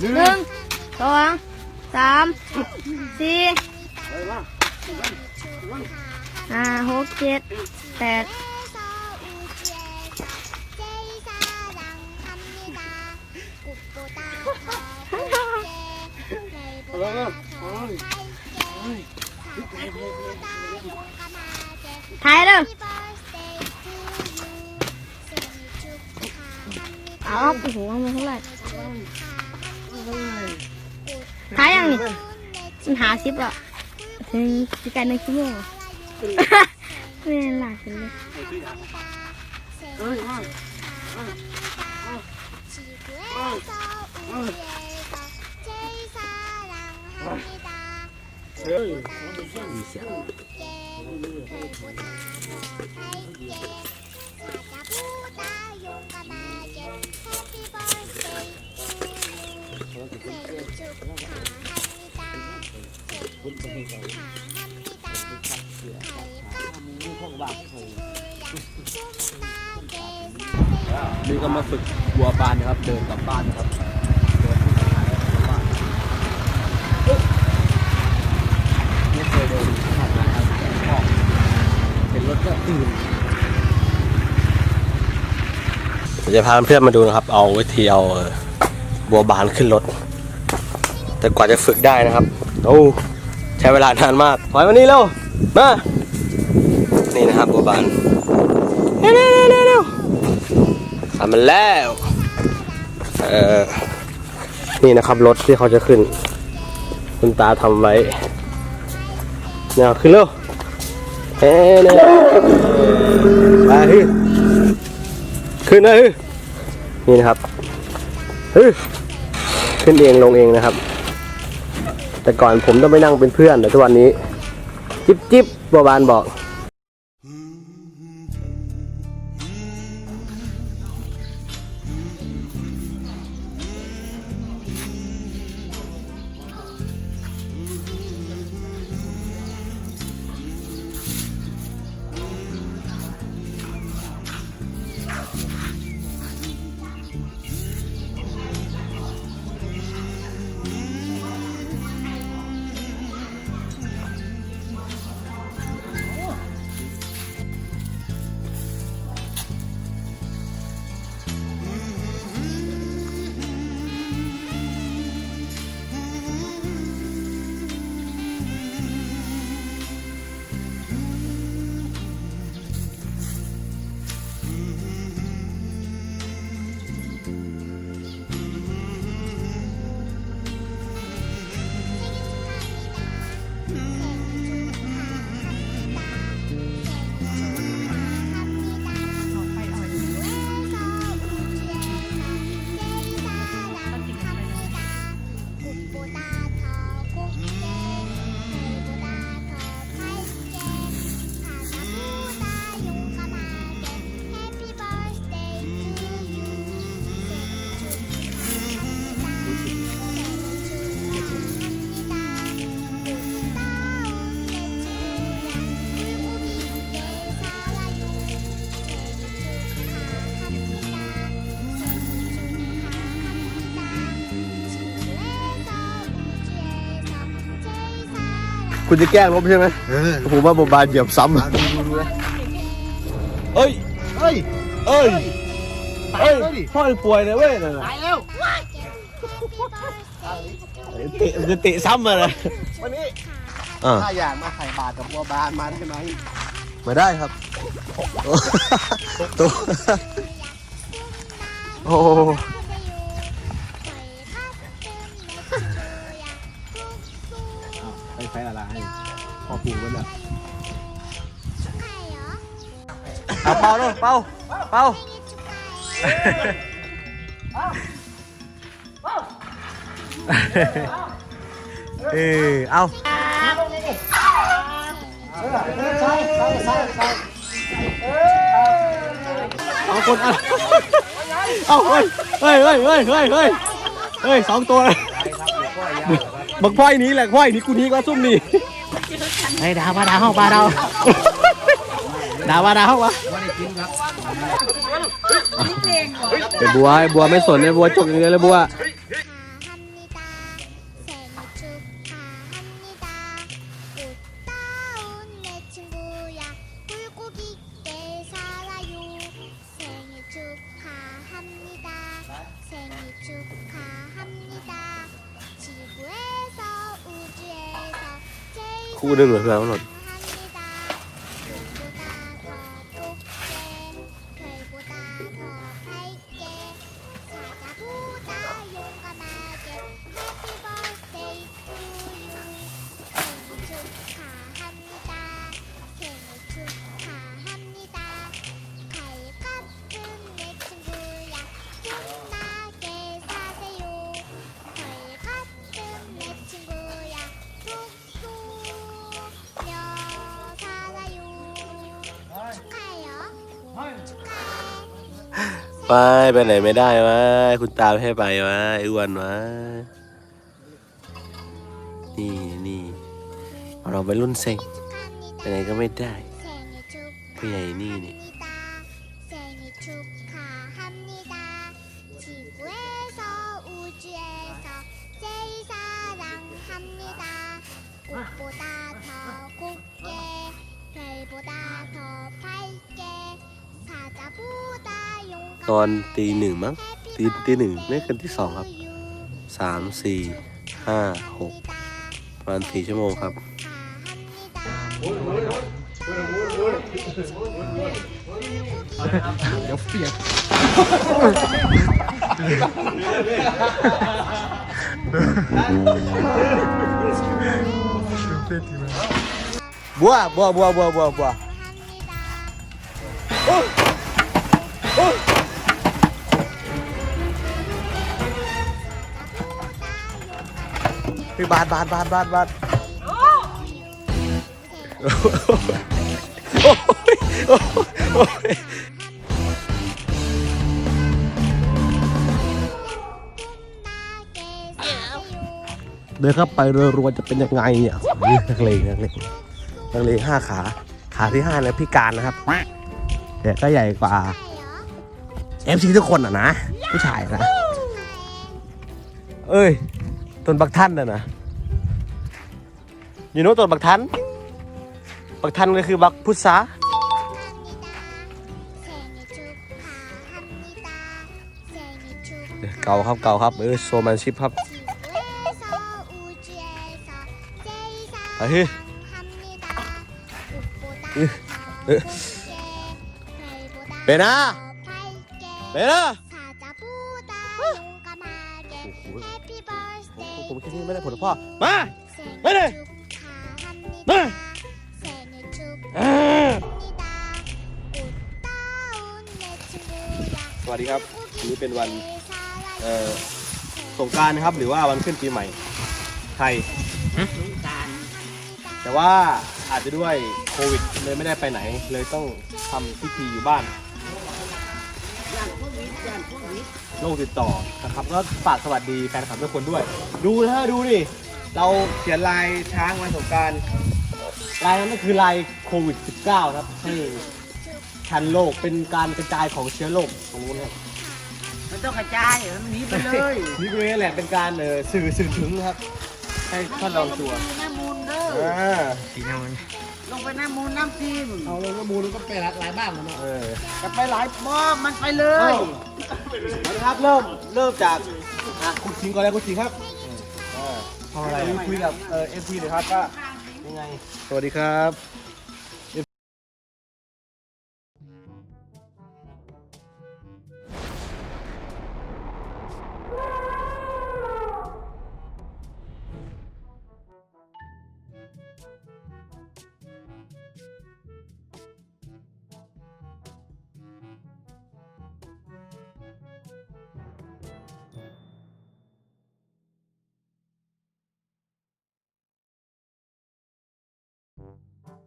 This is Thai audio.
หนึ่งสองสามสี่ห้าหกเจ็ดแปดถ่ายเลยเอาโอ้โหเอามาเท่าไหร่ ถ่ายยังนี่มันหาซิปแล้วถึงสิบแปดหนึ่งชั่วโมงไม่เป็นหลักเลย นี่ก็มาฝึกบัวบานนะครับ เดินกลับบ้านนะครับเดินที่ทางบ้านไม่เคยเดินผ่านมาครับก็เห็นรถก็ตื่นผมจะพาเพื่อนมาดูนะครับ เอาวิธีเอาเอ่อ บัวบานขึ้นรถ แต่กว่าจะฝึกได้นะครับ โอ้ใช้เวลานานมากถอยมานี่เร็วมา นี่นะครับบัวบานเร็วเร็วเร็วเร็วทำมันแล้วเออนี่นะครับรถที่เขาจะขึ้น คุณตาทำไว้เนี่ยขึ้นเร็วเฮ้เนี่ยไปเฮ้ยขึ้นเลยนี่นะครับ ขึ้นเองลงเองนะครับ แต่ก่อนผมต้องไปนั่งเป็นเพื่อนแต่ทุกวันนี้ จิ๊บจิ๊บบัวบานบอก คุณจะแกล้งลบใช่ไหมผมว่าบัวบานเหยียบซ้ำเอ้ย เฮ้ยเอ้ยตายเอ้ยแล้วดิพ่อป่วยเลยเว้ยนั่นน่ะตายแล้วเตะคือเตะซ้ำมาเลยวันนี้อ่าถ้าอยากมาไข่บาทกับบัวบานมาได้ไหมไม่ได้ครับตัวโอ้ ไปไปอะไรพ่อปู่มันอะเอาเป่าด้วยเป่าเป่าเออเอาเอาคนเอาเอาเฮ้ยเฮ้ยเฮ้ยเฮ้ยเฮ้ยเฮ้ยเฮ้ยสองตัวเลย บักพ่อยหนี้แหละพ่อยหนี้กูหนี้ก็ซุ่มนี่เฮ้ยดาวมาดาวเข้าปลาดาวด่าว่าด่าเข้าวะไอ้บัวไอ้บัวไม่สนไอ้บัวจกอย่างเดียวเลยบัว คู่หนึ่งเลยเพื่อนทั้งหม ด ไปไปไหนไม่ได้วะคุณตาไม่ให้ไปวะไอ้อ้วนวะนี่นี่เราไปรุ่นเซ็งไปไหนก็ไม่ได้ผู้ใหญ่นี่นี่ 생일 축하합니다. 지구에서 우주에서 제일 사랑합니다. 꽃보다 더 곱게 별보다 더 밝게 사자보다 ตอนตีหนึ่งมั้งตีตีหนึ่งไม่เกินที่สองครับสามสี่ห้าหกประมาณสี่ชั่วโมงครับเดี๋ยวเปียกบัวบัวบัวบัวบัวบัว พี่บาทบาทบาทบาทบาทโอ้ยโอ้ยโอ้ยเดินเข้าไปรัวๆจะเป็นยังไงเนี่ยนักเลงนักเลงนักเลงห้าขา ขาที่ห้าเนี่ยพิการนะครับแต่ก็ใหญ่กว่าเอฟซีทุกคนอะนะ ผู้ชายนะ เอ้ย ต้นบักท่านน่ะนะอยู่โน้นต้นบักทัน บักทันก็คือบักพุทธาเก่าครับเก่าครับเออโซแมนชิพครับเฮ้ยเบน่าเบน่า ผมคิดว่าไม่ได้ผลพ่อ มาไม่ได้มา อ่า สวัสดีครับวันนี้เป็นวันเอ่อสงกรารนะครับ หรือว่าวันขึ้นปีใหม่ไทยแต่ว่าอาจจะด้วยโควิดเลยไม่ได้ไปไหน เลยต้องทำพิธีอยู่บ้าน โรคติดต่อนะครับก็ฝากสวัสดีแฟนคลับทุกคนด้วย ดูนะฮะดูดิเราเขียนลายช้างวันสงกรารลายนั้นก็คือลายโควิด -19 ครับให้ชันโลกเป็นการกระจายของเชื้อโรคตรงนู้นครับ มันต้องกระจายเหรอมันหนีไปเลยนี่คือแหละเป็นการเอ่อสื่อสื่อถึงนะครับ ให้ท่านลองตัวน้ำมูล เด้ออ่าลงไปน้ำมูลน้ำพิมพ์เอาลงกระมูลก็ไปหลายบ้านแล้วเนาะเออจะไปหลายบ่มันไปเลเอ้ยานะครับเริ่มเริ่มจากอะคุณชิงก่อนเลยคุณชิงครับทำอะไรคุยกับเออเอฟซีหน่อยครับว่ายังไง สวัสดีครับ